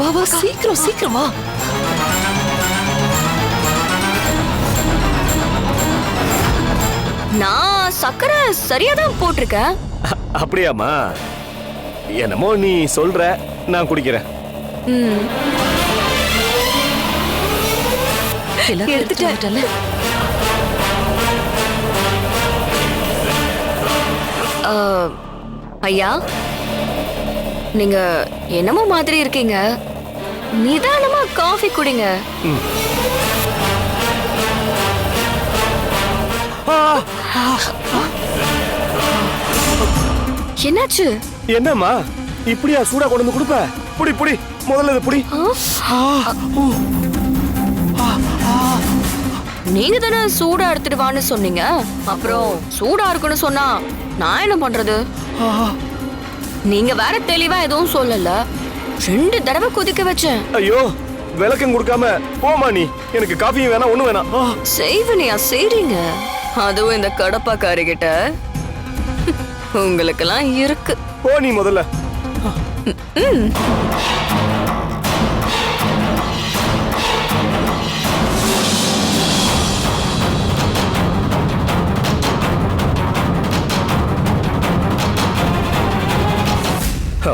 வா சீக்கிரம் சீக்கிரம் நான் சக்கரை சரியா தான் போட்டிருக்கேன். அப்படியாம்மா? என்னமோ நீ சொல்ற நான் குடிக்கிறேன். எடுத்துட்டு ஐயா? நீங்க என்னமோ மாதிரி இருக்கீங்க. நிதானமா காஃபி குடிங்க. என்னாச்சு? என்னம்மா? இப்படியா சூடா கொண்டு வந்து கொடுப்ப? புடி புடி. முதல்ல இது புடி. நீங்க தானே சூடா எடுத்துட்டு வான்னு சொன்னீங்க? அப்புறம் சூடா இருக்குன்னு சொன்னா நான் என்ன பண்றது? நீங்க வேற தெளிவா எதுவும் சொல்லல. ரெண்டு தடவை கொதிக்க வச்சேன். ஐயோ விளக்கம் கொடுக்காம போமா நீ. எனக்கு காஃபியும் வேணாம் ஒண்ணும் வேணாம். செய்வனியா செய்றீங்க? அதுவும் இந்த கடப்பாக்காரி கிட்ட உங்களுக்கெல்லாம் இருக்கு. போ நீ முதல்ல.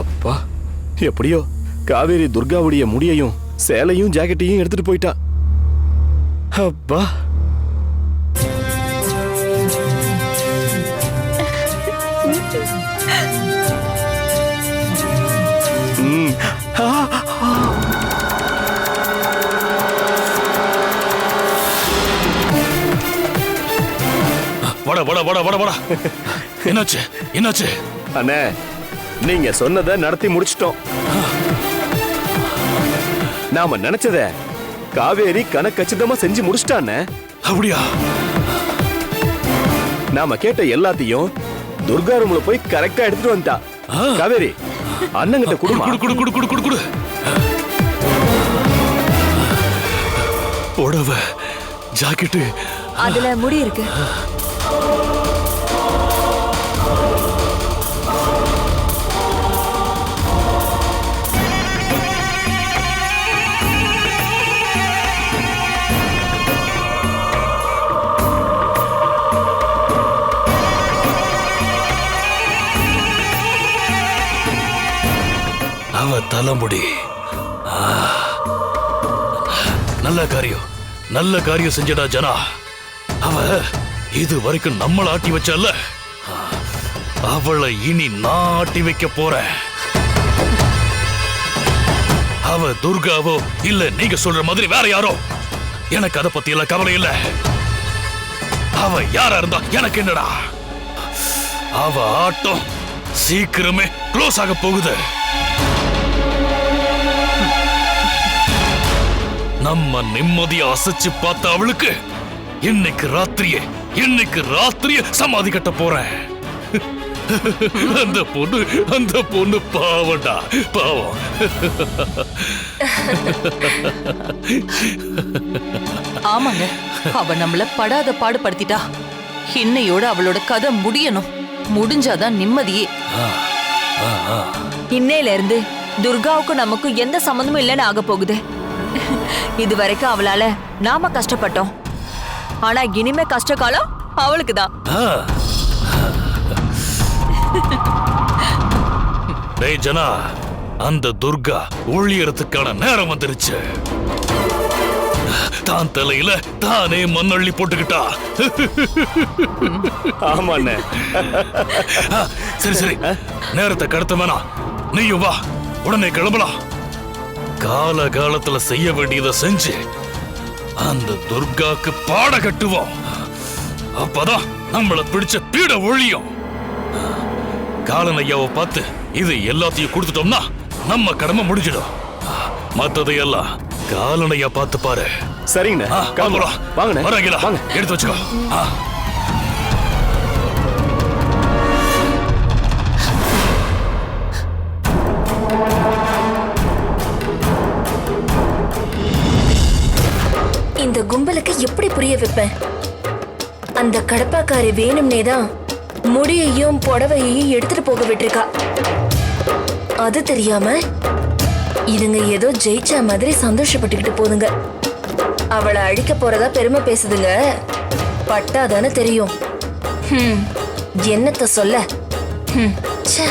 அப்பா. எப்படியோ காவேரி துர்காவுடைய முடியையும் சேலையும் ஜாக்கெட்டையும் எடுத்துட்டு போயிட்டா அப்பா. வட வட வட வட வட. என்னாச்சு? என்னாச்சு? அண்ணே நீங்க சொன்னதை நடத்தி முடிச்சிட்டோம். நாம நினைச்சத காவேரி கணக்கச்சிதமா செஞ்சு முடிச்சிட்டானே? அப்படியா? நாம கேட்ட எல்லாத்தையும் துர்கா ரூம்ல போய் கரெக்டா எடுத்துட்டு வந்துட்டா. காவேரி அண்ணங்கிட்ட குடுமா? குடு குடு குடு குடு குடு குடு. புடவை ஜாக்கெட்டு. அதுல முடி இருக்கு. தலைமுடி. நல்ல காரியம். நல்ல காரியம் செஞ்சடா ஜனா. அவ இது வரைக்கும் நம்மள ஆட்டி வச்சல்ல. அவளை இனி நான் ஆட்டி வைக்க போறேன். அவ துர்காவோ இல்ல நீங்க சொல்ற மாதிரி வேற யாரோ? எனக்கு அதை பத்தி எல்லாம் கவலை இல்ல. அவ யாரா இருந்தா எனக்கு என்னடா? அவ ஆட்டம் சீக்கிரமே க்ளோஸ் ஆக போகுது. நம்ம நிம்மதியா அசைச்சு பார்த்த அவளுக்கு இன்னைக்கு ராத்திரியே இன்னைக்கு ராத்திரியே சமாதி கட்ட போறேன். அந்த பொண்ணு அந்த பொண்ணு பாவம்டா பாவம். ஆமாங்க அவ நம்மள படாத பாடுபடுத்திட்டா. இன்னையோட அவளோட கதை முடியணும். முடிஞ்சாதான் நிம்மதியே. இன்னையில இருந்து துர்காவுக்கும் நமக்கும் எந்த சம்மந்தமும் இல்லைன்னு ஆக போகுது. இது வரைக்கும் அவளால நாம கஷ்டப்பட்டோம். ஆனா இனிமே கஷ்ட காலம் அவளுக்கு தான். டேய் ஜனா அந்த துர்கா ஒளியறதுக்கான நேரம் வந்துருச்சு. தான் தலையில தானே மண்ணள்ளி போட்டுக்கிட்டா. ஆமா அண்ணே ஆ, சரி சரி. நேரத்தை கடத்த வேணாம். நீயும் வா. உடனே கிளம்பலாம். கால காலத்துல செய்ய வேண்டியதை செஞ்சு அந்த துர்காக்கு பாட கட்டுவோம். அப்பதான் நம்மள பிடிச்ச பீட ஒழியும். காலன் ஐயாவை பார்த்து இது எல்லாத்தையும் கொடுத்துட்டோம்னா நம்ம கடமை முடிஞ்சிடும். மத்ததையெல்லாம் காலன் ஐயா பார்த்து பாரு. சரிங்கண்ணே? வாங்க. எடுத்து வச்சுக்கோ. இந்த கும்பலுக்கு எப்படி புரிய வைப்பேன்? அந்த கடப்பாக்காரி வேணும்னே தான் முடியையும் புடவையையும் எடுத்துட்டு போக விட்டுருக்கா. அது தெரியாம இதுங்க ஏதோ ஜெயிச்ச மாதிரி சந்தோஷப்பட்டுக்கிட்டு போதுங்க. அவளை அழிக்க போறதா பெருமை பேசுதுங்க. பட்டாதானே தெரியும். என்னத்த சொல்ல? ம் ச்சே.